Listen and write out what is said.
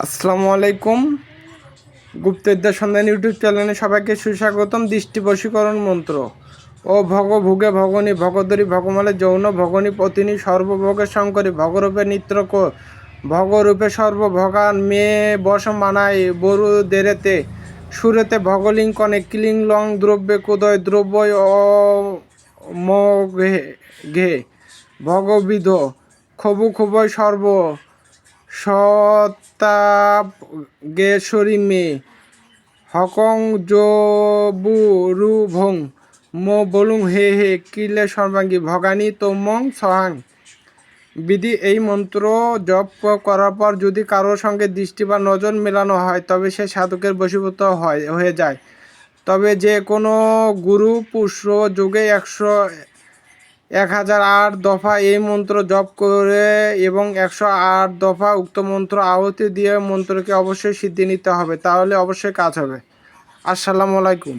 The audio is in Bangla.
আসসালামু আলাইকুম। গুপ্তবিদ্যা সন্ধান ইউটিউব চ্যানেলে সবাইকে সুস্বাগতম দৃষ্টি বশীকরণ মন্ত্র। ও ভগ ভুগে ভগনী ভগদরী ভগমালে, যৌন, ভগনী, পতিনী সর্বভোগের শঙ্করী, ভগরূপে নিত্র কো ভগরূপে সর্বভগান মেয়ে বস মানাই বরু দেরেতে, সুরেতে ভগলিঙ্কনে, কিলিং লং দ্রব্যে কুদয় দ্রব্য মঘে ঘে, ভগবিধ, খবু খুবই সর্ব সতাপ গেশ্বরী মে। হকং জবু রু মো বলুং হে হে কিলে সর্বাঙ্গী? ভগানী তোমং সহাং। বিধি এই মন্ত্র জপ করার পর যদি কারোর সঙ্গে দৃষ্টি বা নজর মেলানো হয়, তবে সে সাধকের বশীভূত হয়, হয়ে যায়। তবে যে কোনো গুরু পুষ্প যুগে একশো এক হাজার আট দফা এই মন্ত্র জপ করে এবং একশো আট দফা উক্ত মন্ত্র আহুতি দিয়ে মন্ত্রকে অবশ্যই সিদ্ধি নিতে হবে, তাহলে অবশ্যই কাজ হবে। আসসালামু আলাইকুম।